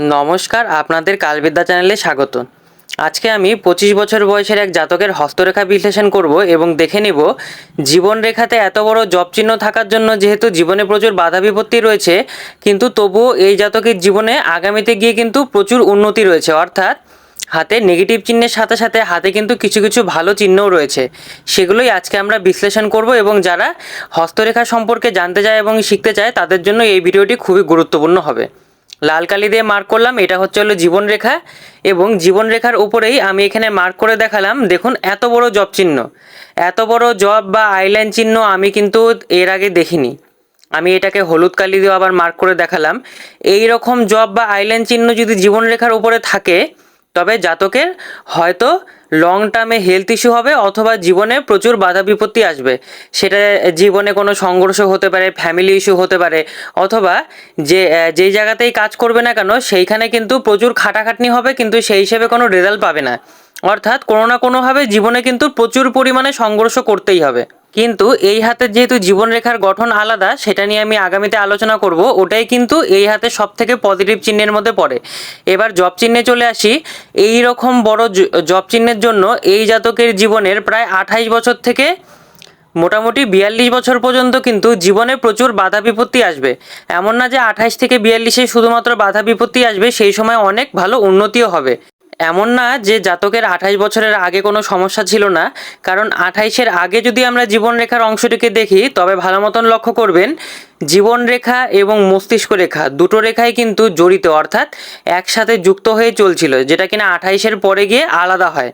নমস্কার, আপনাদের কালবিদ্যা চ্যানেলে স্বাগত। আজকে আমি পঁচিশ বছর বয়সের এক জাতকের হস্তরেখা বিশ্লেষণ করব এবং দেখে নেব জীবন রেখাতে এত বড় জব চিহ্ন থাকার জন্য যেহেতু জীবনে প্রচুর বাধা বিপত্তি রয়েছে, কিন্তু তবুও এই জাতকের জীবনে আগামীতে গিয়ে কিন্তু প্রচুর উন্নতি রয়েছে। অর্থাৎ হাতে নেগেটিভ চিহ্নের সাথে সাথে হাতে কিন্তু কিছু কিছু ভালো চিহ্নও রয়েছে। সেগুলোই আজকে আমরা বিশ্লেষণ করব এবং যারা হস্তরেখা সম্পর্কে জানতে চায় এবং শিখতে চায়, তাদের জন্য এই ভিডিওটি খুবই গুরুত্বপূর্ণ হবে। লাল কালি দিয়ে মার্ক করলাম, এটা হচ্ছে হলো জীবনরেখা এবং জীবনরেখার উপরেই আমি এখানে মার্ক করে দেখালাম, দেখুন এত বড় জব চিহ্ন। এত বড় জব বা আইলাইন চিহ্ন আমি কিন্তু এর আগে দেখিনি। আমি এটাকে হলুদ কালি দিয়ে আবার মার্ক করে দেখালাম। এই রকম জব বা আইলাইন চিহ্ন যদি জীবনরেখার উপরে থাকে তবে জাতকের হয়তো লং টার্মে হেলথ ইস্যু হবে অথবা জীবনে প্রচুর বাধা বিপত্তি আসবে। সেটা জীবনে কোনো সংঘর্ষ হতে পারে ফ্যামিলি ইস্যু হতে পারে, অথবা যে যেই জায়গাতেই কাজ করবে না কেন, সেইখানে কিন্তু প্রচুর খাটাখাটনি হবে, কিন্তু সেই হিসেবে কোনো রেজাল্ট পাবে না। অর্থাৎ কোনো না কোনোভাবে জীবনে কিন্তু প্রচুর পরিমাণে সংঘর্ষ করতেই হবে। কিন্তু এই হাতের যেহেতু জীবনরেখার গঠন আলাদা, সেটা নিয়ে আমি আগামীতে আলোচনা করব, ওটাই কিন্তু এই হাতে সব থেকে পজিটিভ চিহ্নের মধ্যে পড়ে। এবার জব চিহ্নে চলে আসি। এই রকম বড় জব চিহ্নের জন্য এই জাতকের জীবনের প্রায় আঠাইশ বছর থেকে মোটামুটি বিয়াল্লিশ বছর পর্যন্ত কিন্তু জীবনে প্রচুর বাধা বিপত্তি আসবে। এমন না যে আঠাইশ থেকে বিয়াল্লিশে শুধুমাত্র বাধা বিপত্তি আসবে, সেই সময় অনেক ভালো উন্নতিও হবে। এমন না যে জাতকের আঠাইশ বছরের আগে কোনো সমস্যা ছিল না, কারণ আঠাইশের আগে যদি আমরা জীবনরেখার অংশটিকে দেখি, তবে ভালো মতন লক্ষ্য করবেন, জীবনরেখা এবং মস্তিষ্ক রেখা দুটো রেখাই কিন্তু জড়িত, অর্থাৎ একসাথে যুক্ত হয়ে চলছিল, যেটা কিনা আঠাইশের পরে গিয়ে আলাদা হয়।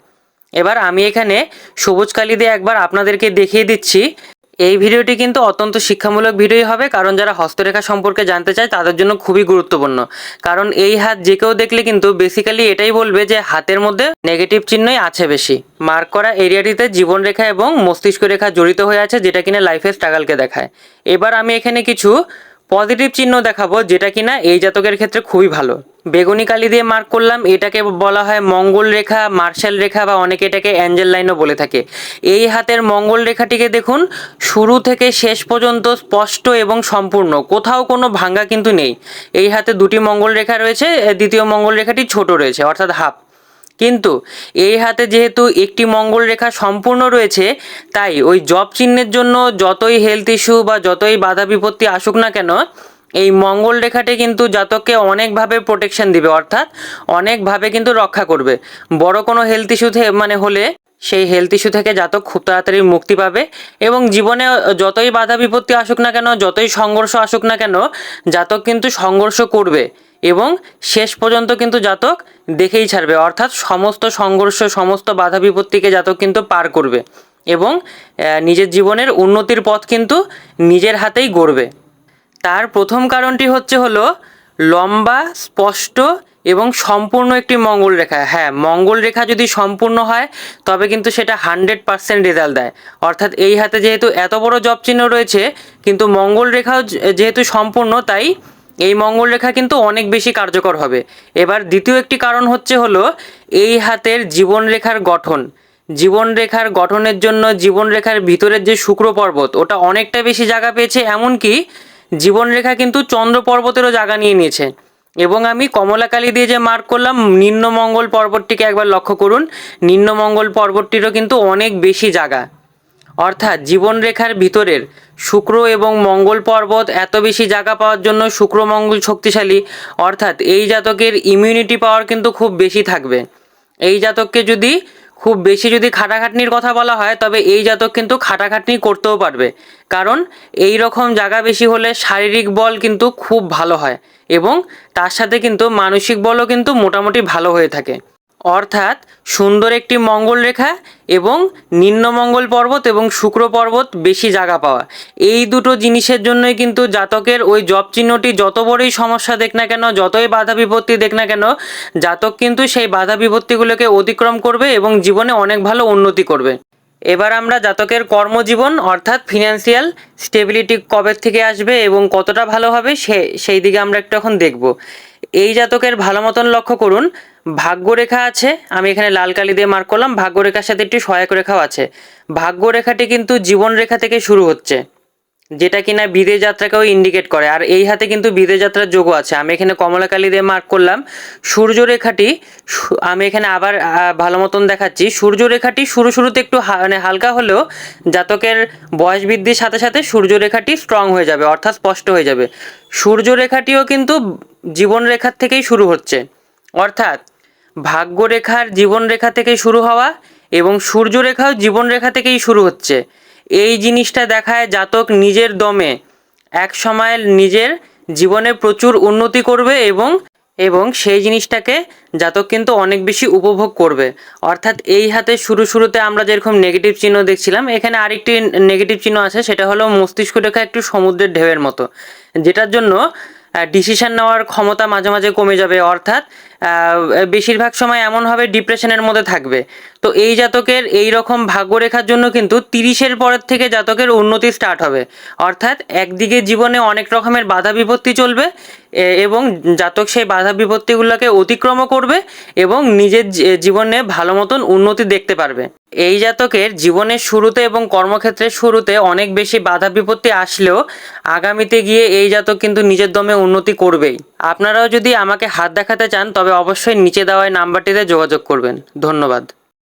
এবার আমি এখানে সবুজ কালি দিয়ে একবার আপনাদেরকে দেখিয়ে দিচ্ছি। এই ভিডিওটি কিন্তু অত্যন্ত শিক্ষামূলক ভিডিওই হবে, কারণ যারা হস্তরেখা সম্পর্কে জানতে চায় তাদের জন্য খুবই গুরুত্বপূর্ণ। কারণ এই হাত যে কেউ দেখলে কিন্তু বেসিক্যালি এটাই বলবে যে হাতের মধ্যে নেগেটিভ চিহ্নই আছে বেশি। মার্ক করা এরিয়াটিতে জীবনরেখা এবং মস্তিষ্ক রেখা জড়িত হয়ে আছে, যেটা কিনা লাইফের স্ট্রাগলকে দেখায়। এবার আমি এখানে কিছু পজিটিভ চিহ্ন দেখাবো, যেটা কিনা এই জাতকের ক্ষেত্রে খুবই ভালো। বেগুনি কালি দিয়ে মার্ক করলাম, এটাকে বলা হয় মঙ্গল রেখা মার্শাল রেখা বা অনেকে এটাকে অ্যাঞ্জেল লাইনও বলে থাকে। এই হাতের মঙ্গল রেখাটিকে দেখুন, শুরু থেকে শেষ পর্যন্ত স্পষ্ট এবং সম্পূর্ণ, কোথাও কোনো ভাঙ্গা কিন্তু নেই। এই হাতে দুটি মঙ্গল রেখা রয়েছে দ্বিতীয় মঙ্গল রেখাটি ছোট রয়েছে, অর্থাৎ হাফ কিন্তু এই হাতে যেহেতু একটি মঙ্গল রেখা সম্পূর্ণ রয়েছে, তাই ওই জব চিহ্নের জন্য যতই হেলথ ইস্যু বা যতই বাধা বিপত্তি আসুক না কেন, এই মঙ্গল রেখাটি কিন্তু জাতককে অনেকভাবে প্রোটেকশন দিবে, অর্থাৎ অনেকভাবে কিন্তু রক্ষা করবে। বড় কোনো হেলথ ইস্যু মানে হলে সেই হেলথ ইস্যু থেকে জাতক খুব তাড়াতাড়ি মুক্তি পাবে এবং জীবনে যতই বাধা বিপত্তি আসুক না কেন, যতই সংঘর্ষ আসুক না কেন, জাতক কিন্তু সংঘর্ষ করবে। এবং শেষ পর্যন্ত কিন্তু জাতক দেখেই ছাড়বে। অর্থাৎ সমস্ত সংঘর্ষ, সমস্ত বাধা বিপত্তিকে জাতক কিন্তু পার করবে এবং নিজের জীবনের উন্নতির পথ কিন্তু নিজের হাতেই গড়বে। তার প্রথম কারণটি হচ্ছে হলো লম্বা, স্পষ্ট এবং সম্পূর্ণ একটি মঙ্গল রেখা। হ্যাঁ মঙ্গল রেখা যদি সম্পূর্ণ হয়, তবে কিন্তু সেটা হান্ড্রেড পার্সেন্ট রেজাল্ট দেয়। অর্থাৎ এই হাতে যেহেতু এত বড় জব চিহ্ন রয়েছে, কিন্তু মঙ্গল রেখাও যেহেতু সম্পূর্ণ, তাই এই মঙ্গল রেখা কিন্তু অনেক বেশি কার্যকর হবে। এবার দ্বিতীয় একটি কারণ হচ্ছে হলো, এই হাতের জীবন রেখার গঠন। জীবন রেখার গঠনের জন্য জীবন রেখার ভিতরের যে শুক্র পর্বত, ওটা অনেকটা বেশি জায়গা পেয়েছে, এমনকি জীবন রেখা কিন্তু চন্দ্র পর্বতেরও জায়গা নিয়ে নিয়েছে। এবং আমি কমলা কালি দিয়ে যে মার্ক করলাম, নিম্নমঙ্গল পর্বতটিকে একবার লক্ষ্য করুন, নিম্নমঙ্গল পর্বতটিরও কিন্তু অনেক বেশি জায়গা। অর্থাৎ জীবনরেখার ভিতরের শুক্র এবং মঙ্গল পর্বত এত বেশি জায়গা পাওয়ার জন্য শুক্র মঙ্গল শক্তিশালী। অর্থাৎ এই জাতকের ইমিউনিটি পাওয়ার কিন্তু খুব বেশি থাকবে। এই জাতককে যদি খুব বেশি যদি খাটাখাটনির কথা বলা হয়, তবে এই জাতক কিন্তু খাটাখাটনি করতেও পারবে। কারণ এই রকম জায়গা বেশি হলে শারীরিক বল কিন্তু খুব ভালো হয় এবং তার সাথে কিন্তু মানসিক বলও কিন্তু মোটামুটি ভালো হয়ে থাকে। অর্থাৎ সুন্দর একটি মঙ্গল রেখা এবং নিম্নমঙ্গল পর্বত এবং শুক্র পর্বত বেশি জায়গা পাওয়া। এই দুটো জিনিসের জন্যই কিন্তু জাতকের ওই জব চিহ্নটি যত বড়ই সমস্যা দেখ না কেন, যতই বাধা বিপত্তি দেখ না কেন, জাতক কিন্তু সেই বাধা বিপত্তিগুলোকে অতিক্রম করবে এবং জীবনে অনেক ভালো উন্নতি করবে। এবার আমরা জাতকের কর্মজীবন অর্থাৎ ফিনান্সিয়াল স্টেবিলিটি কবে থেকে আসবে এবং কতটা ভালো হবে সে সেই দিকে আমরা একটু এখন দেখব। এই জাতকের ভালো মতন লক্ষ্য করুন। ভাগ্যরেখা আছে, আমি এখানে লাল কালি দিয়ে মার্ক করলাম, ভাগ্যরেখার সাথে একটি সহায়ক রেখাও আছে। ভাগ্যরেখাটি কিন্তু জীবন রেখা থেকে শুরু হচ্ছে, যেটা কিনা বিদেশ যাত্রাকেও ইন্ডিকেট করে। আর এই হাতে কিন্তু বিদেশ যাত্রার যোগও আছে, আমি এখানে কমলা কালি দিয়ে মার্ক করলাম। সূর্যরেখাটি আমি এখানে আবার ভালো মতন দেখাচ্ছি। সূর্যরেখাটি শুরু শুরুতে একটু মানে হালকা হলেও জাতকের বয়স বৃদ্ধির সাথে সাথে সূর্যরেখাটি স্ট্রং হয়ে যাবে, অর্থাৎ স্পষ্ট হয়ে যাবে। সূর্যরেখাটিও কিন্তু জীবনরেখার থেকেই শুরু হচ্ছে। অর্থাৎ ভাগ্যরেখার জীবনরেখা থেকে শুরু হওয়া এবং সূর্যরেখাও জীবনরেখা থেকেই শুরু হচ্ছে। এই জিনিসটা দেখায় জাতক নিজের দমে এক সময় নিজের জীবনে প্রচুর উন্নতি করবে এবং এবং সেই জিনিসটাকে জাতক কিন্তু অনেক বেশি উপভোগ করবে। অর্থাৎ এই হাতে শুরু শুরুতে আমরা যেরকম নেগেটিভ চিহ্ন দেখছিলাম, এখানে আরেকটি নেগেটিভ চিহ্ন আছে, সেটা হলো মস্তিষ্ক রেখা একটু সমুদ্রের ঢেউয়ের মতো, যেটার জন্য ডিসিশন নেওয়ার ক্ষমতা মাঝে মাঝে কমে যাবে, অর্থাৎ বেশিরভাগ সময় এমন হবে ডিপ্রেশনের মধ্যে থাকবে। তো এই জাতকের এই রকম ভাগ্যরেখার জন্য কিন্তু তিরিশের পরের থেকে জাতকের উন্নতি স্টার্ট হবে। অর্থাৎ, একদিকে জীবনে অনেক রকমের বাধা বিপত্তি চলবে এবং জাতক সেই বাধা বিপত্তিগুলোকে অতিক্রমও করবে এবং নিজের জীবনে ভালো মতন উন্নতি দেখতে পারবে। এই জাতকের জীবনের শুরুতে এবং কর্মক্ষেত্রের শুরুতে অনেক বেশি বাধা বিপত্তি আসলেও আগামীতে গিয়ে এই জাতক কিন্তু নিজের দমে উন্নতি করবেই। আপনারাও যদি আমাকে হাত দেখাতে চান, তবে অবশ্যই নিচে দেওয়ায় নাম্বারটিতে যোগাযোগ করবেন। ধন্যবাদ।